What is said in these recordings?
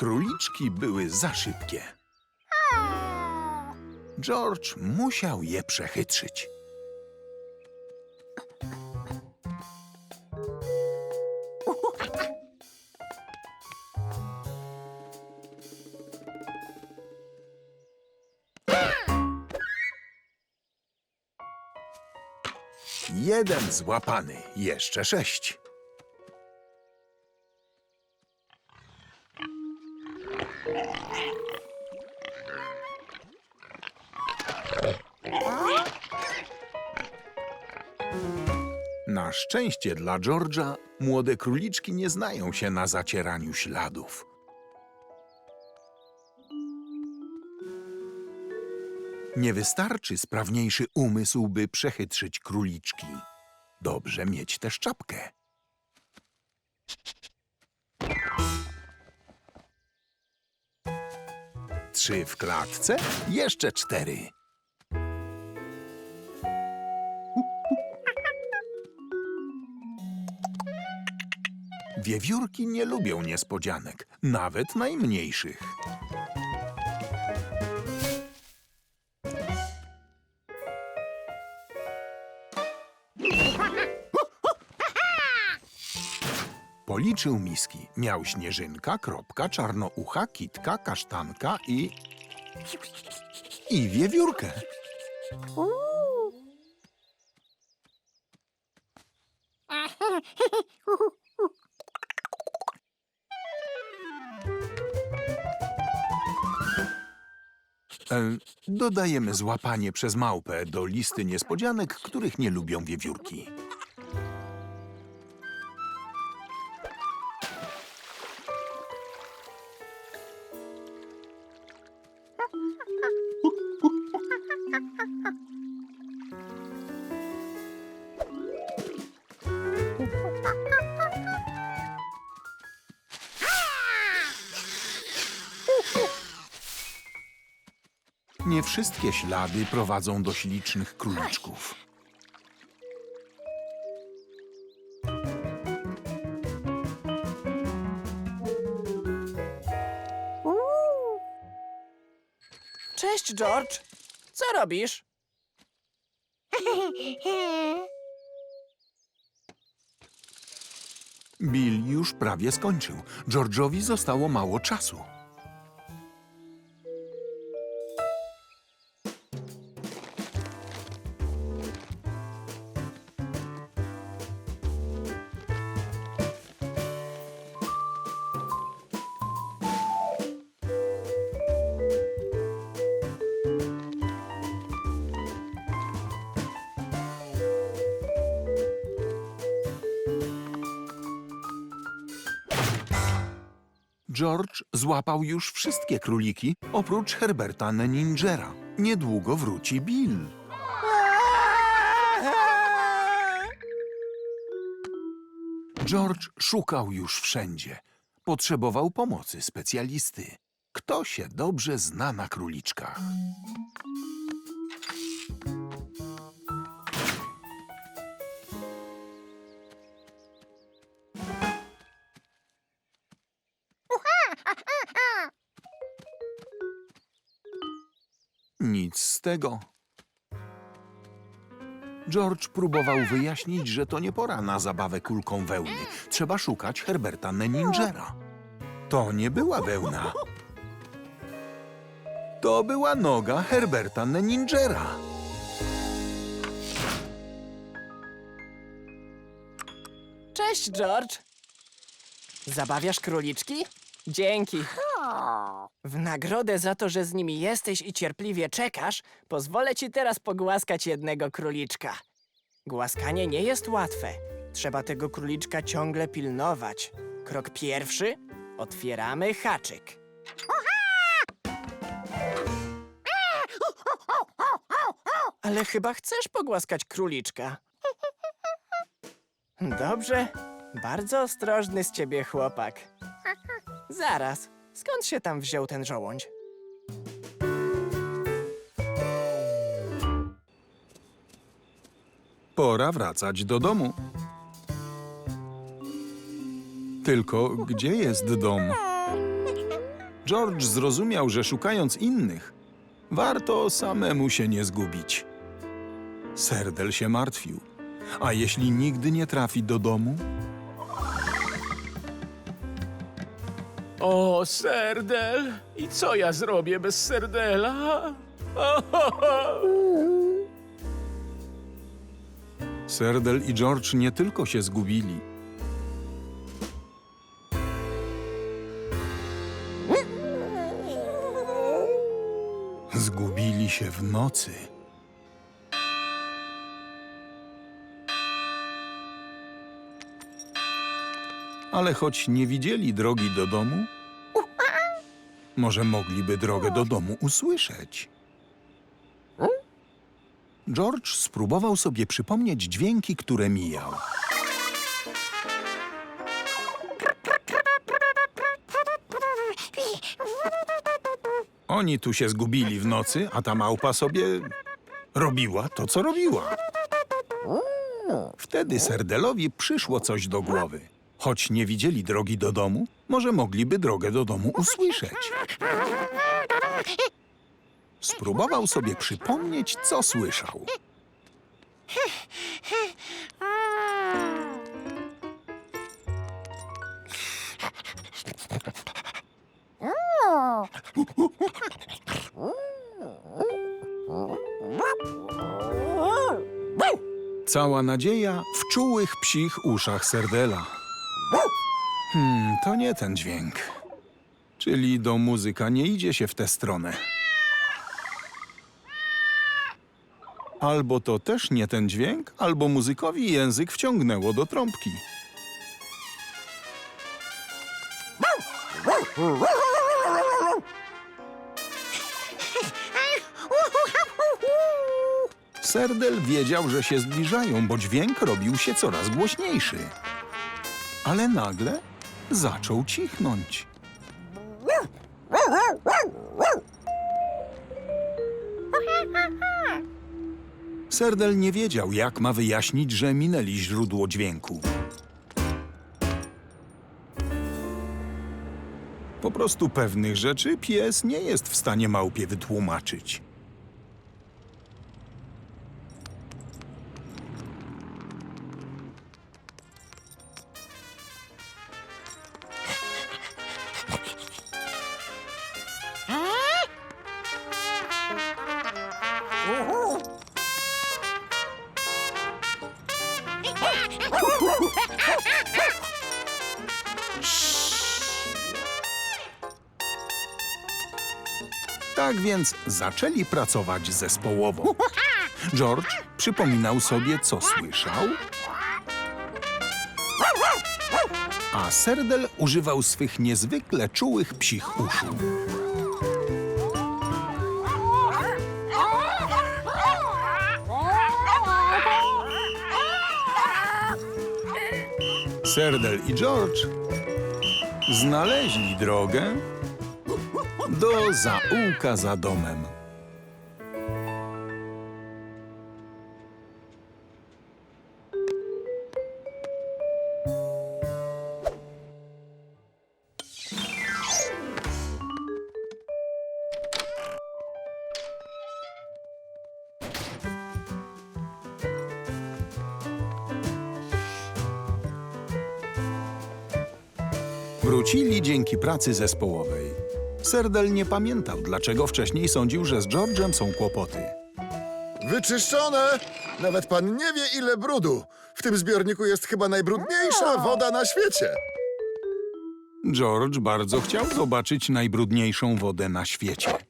Króliczki były za szybkie. George musiał je przechytrzyć. Jeden złapany, jeszcze sześć. Na szczęście dla George'a młode króliczki nie znają się na zacieraniu śladów. Nie wystarczy sprawniejszy umysł, by przechytrzyć króliczki. Dobrze mieć też czapkę. Trzy w klatce, jeszcze cztery. Wiewiórki nie lubią niespodzianek, nawet najmniejszych. Policzył miski. Miał śnieżynka, kropka, czarnoucha, kitka, kasztanka i... i wiewiórkę. E, dodajemy złapanie przez małpę do listy niespodzianek, których nie lubią wiewiórki. Wszystkie ślady prowadzą do ślicznych króliczków. Cześć, George. Co robisz? Bill już prawie skończył. George'owi zostało mało czasu. George złapał już wszystkie króliki, oprócz Herberta Nenningera. Niedługo wróci Bill. George szukał już wszędzie. Potrzebował pomocy specjalisty. Kto się dobrze zna na króliczkach? Nic z tego. George próbował wyjaśnić, że to nie pora na zabawę kulką wełny. Trzeba szukać Herberta Nenningera. To nie była wełna. To była noga Herberta Nenningera. Cześć, George. Zabawiasz króliczki? Dzięki. W nagrodę za to, że z nimi jesteś i cierpliwie czekasz, pozwolę ci teraz pogłaskać jednego króliczka. Głaskanie nie jest łatwe. Trzeba tego króliczka ciągle pilnować. Krok pierwszy. Otwieramy haczyk. Ale chyba chcesz pogłaskać króliczka. Dobrze. Bardzo ostrożny z ciebie chłopak. Zaraz. Skąd się tam wziął ten żołądź? Pora wracać do domu. Tylko gdzie jest dom? George zrozumiał, że szukając innych, warto samemu się nie zgubić. Serdel się martwił. A jeśli nigdy nie trafi do domu? O, serdel! I co ja zrobię bez serdela? Serdel i George nie tylko się zgubili. Zgubili się w nocy. Ale choć nie widzieli drogi do domu, może mogliby drogę do domu usłyszeć. George spróbował sobie przypomnieć dźwięki, które mijał. Oni tu się zgubili w nocy, a ta małpa sobie robiła to, co robiła. Wtedy Serdelowi przyszło coś do głowy. Choć nie widzieli drogi do domu, może mogliby drogę do domu usłyszeć. Spróbował sobie przypomnieć, co słyszał. Cała nadzieja w czułych psich uszach Serdela. Hmm, to nie ten dźwięk. Czyli do muzyka nie idzie się w tę stronę. Albo to też nie ten dźwięk, albo muzykowi język wciągnęło do trąbki. Serdel wiedział, że się zbliżają, bo dźwięk robił się coraz głośniejszy. Ale nagle zaczął cichnąć. Serdel nie wiedział, jak ma wyjaśnić, że minęli źródło dźwięku. Po prostu pewnych rzeczy pies nie jest w stanie małpie wytłumaczyć. Tak więc zaczęli pracować zespołowo. George przypominał sobie, co słyszał, a Serdel używał swych niezwykle czułych psich uszu. Serdel i George znaleźli drogę do zaułka za domem. Dzięki pracy zespołowej. Serdel nie pamiętał, dlaczego wcześniej sądził, że z George'em są kłopoty. Wyczyszczone! Nawet pan nie wie, ile brudu. W tym zbiorniku jest chyba najbrudniejsza woda na świecie. George bardzo chciał zobaczyć najbrudniejszą wodę na świecie.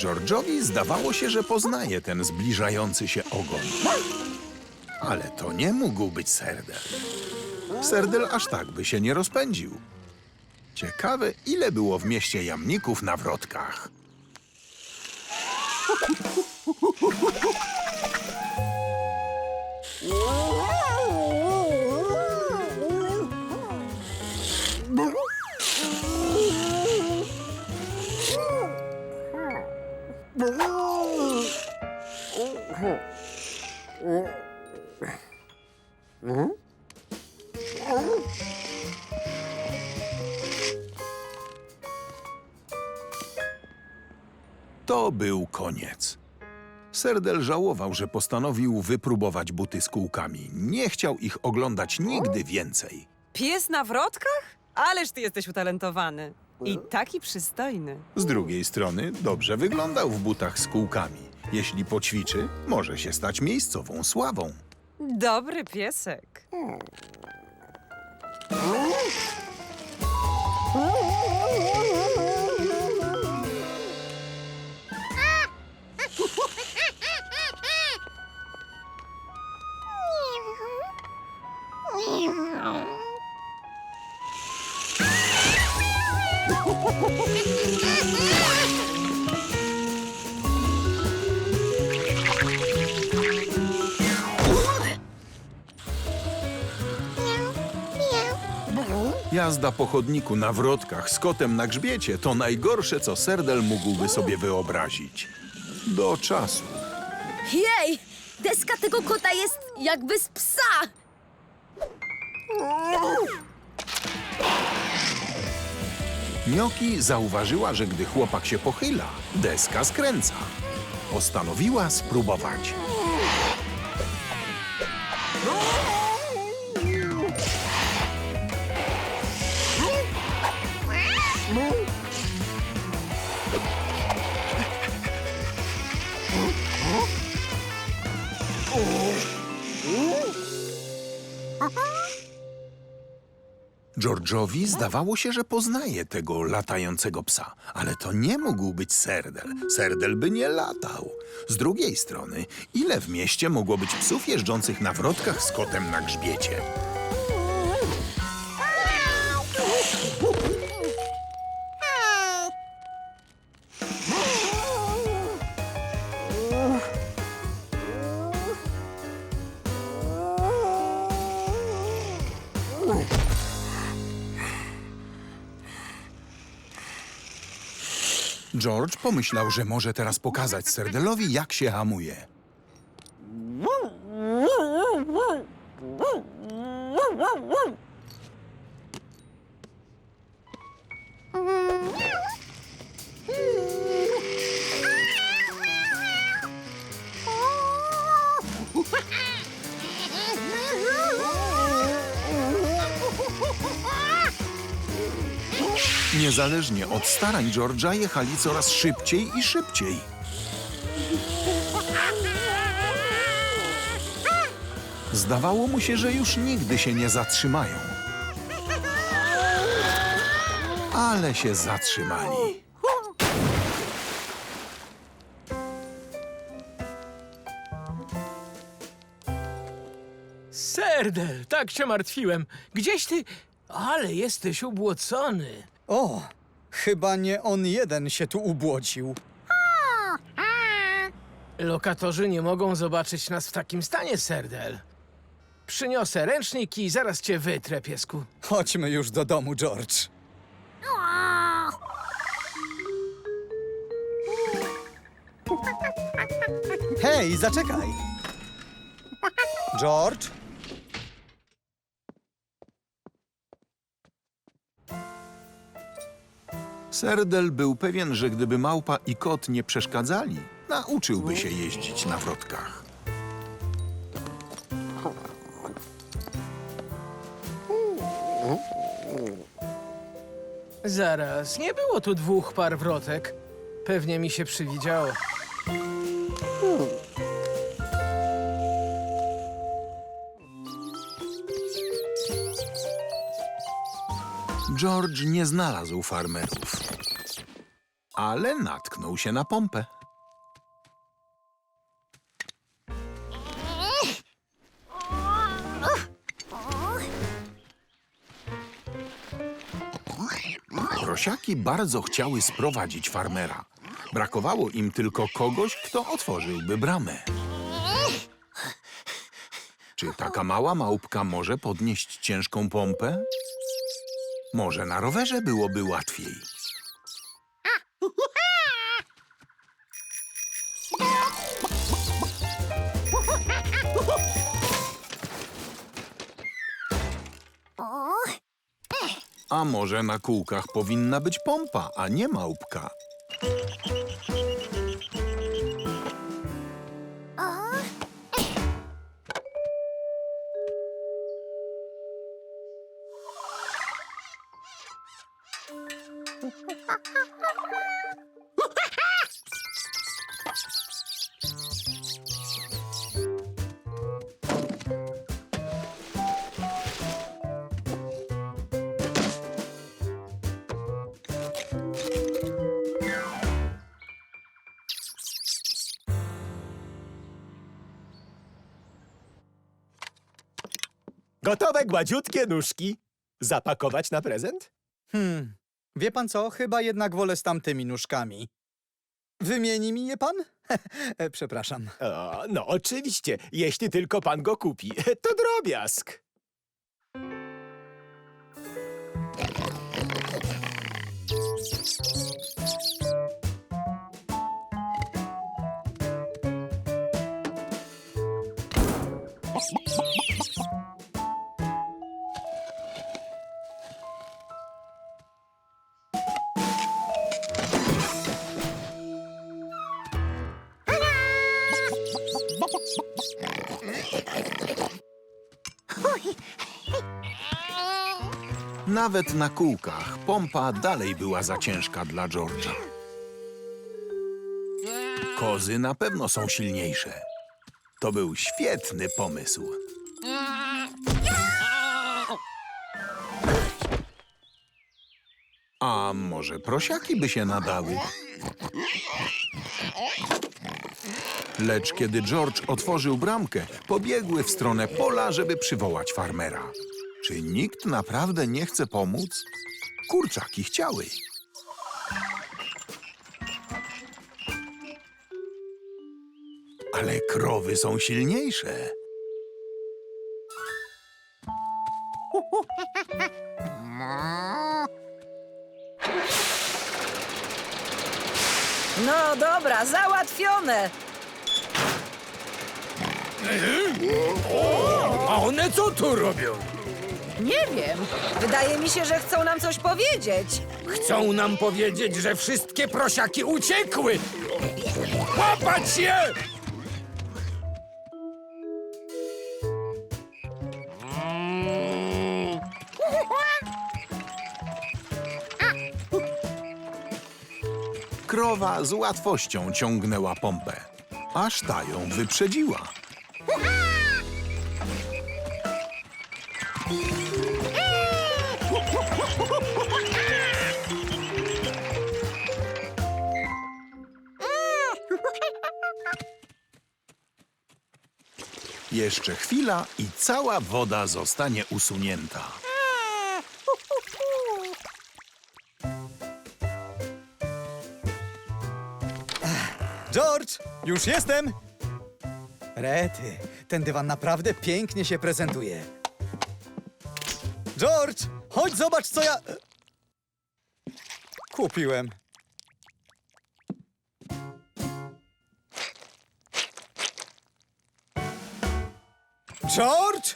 George'owi zdawało się, że poznaje ten zbliżający się ogon. Ale to nie mógł być Serdel. Serdel aż tak by się nie rozpędził. Ciekawe, ile było w mieście jamników na wrotkach. To był koniec. Serdel żałował, że postanowił wypróbować buty z kółkami. Nie chciał ich oglądać nigdy więcej. Pies na wrotkach? Ależ ty jesteś utalentowany. I taki przystojny. Z drugiej strony dobrze wyglądał w butach z kółkami. Jeśli poćwiczy, może się stać miejscową sławą. Dobry piesek. Jazda po chodniku na wrotkach z kotem na grzbiecie to najgorsze, co Serdel mógłby sobie wyobrazić. Do czasu. Jej! Deska tego kota jest jakby z psa! Nioki zauważyła, że gdy chłopak się pochyla, deska skręca. Postanowiła spróbować. George'owi zdawało się, że poznaje tego latającego psa, ale to nie mógł być Serdel. Serdel by nie latał. Z drugiej strony, ile w mieście mogło być psów jeżdżących na wrotkach z kotem na grzbiecie? George pomyślał, że może teraz pokazać Serdelowi, jak się hamuje. Niezależnie od starań George'a jechali coraz szybciej i szybciej. Zdawało mu się, że już nigdy się nie zatrzymają. Ale się zatrzymali. Serdel, tak cię martwiłem. Gdzieś ty... Ale jesteś ubłocony. O, chyba nie on jeden się tu ubłocił. Lokatorzy nie mogą zobaczyć nas w takim stanie, Serdel. Przyniosę ręcznik i zaraz cię wytrę, piesku. Chodźmy już do domu, George. Hej, zaczekaj! George? Serdel był pewien, że gdyby małpa i kot nie przeszkadzali, nauczyłby się jeździć na wrotkach. Zaraz, nie było tu dwóch par wrotek. Pewnie mi się przywidziało. George nie znalazł farmerów, ale natknął się na pompę. Prosiaki bardzo chciały sprowadzić farmera. Brakowało im tylko kogoś, kto otworzyłby bramę. Czy taka mała małpka może podnieść ciężką pompę? Może na rowerze byłoby łatwiej. A może na kółkach powinna być pompa, a nie małpka? Gotowe gładziutkie nóżki. Zapakować na prezent? Hmm, wie pan co? Chyba jednak wolę z tamtymi nóżkami. Wymieni mi je pan? E, Przepraszam. O, no oczywiście, jeśli tylko pan go kupi. To drobiazg. Nawet na kółkach pompa dalej była za ciężka dla George'a. Kozy na pewno są silniejsze. To był świetny pomysł. A może prosiaki by się nadały? Lecz kiedy George otworzył bramkę, pobiegły w stronę pola, żeby przywołać farmera. Czy nikt naprawdę nie chce pomóc? Kurczaki chciały. Ale krowy są silniejsze. No dobra, załatwione. A one co tu robią? Nie wiem. Wydaje mi się, że chcą nam coś powiedzieć. Chcą nam powiedzieć, że wszystkie prosiaki uciekły! Łapać je! Krowa z łatwością ciągnęła pompę, aż ta ją wyprzedziła. Jeszcze chwila i cała woda zostanie usunięta. George, już jestem! Rety, ten dywan naprawdę pięknie się prezentuje. George, chodź zobacz, co ja... Kupiłem. George!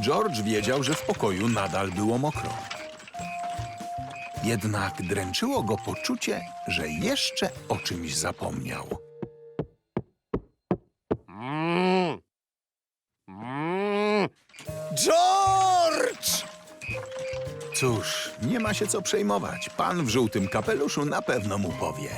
George wiedział, że w pokoju nadal było mokro. Jednak dręczyło go poczucie, że jeszcze o czymś zapomniał. George! Cóż, ma się co przejmować. Pan w żółtym kapeluszu na pewno mu powie.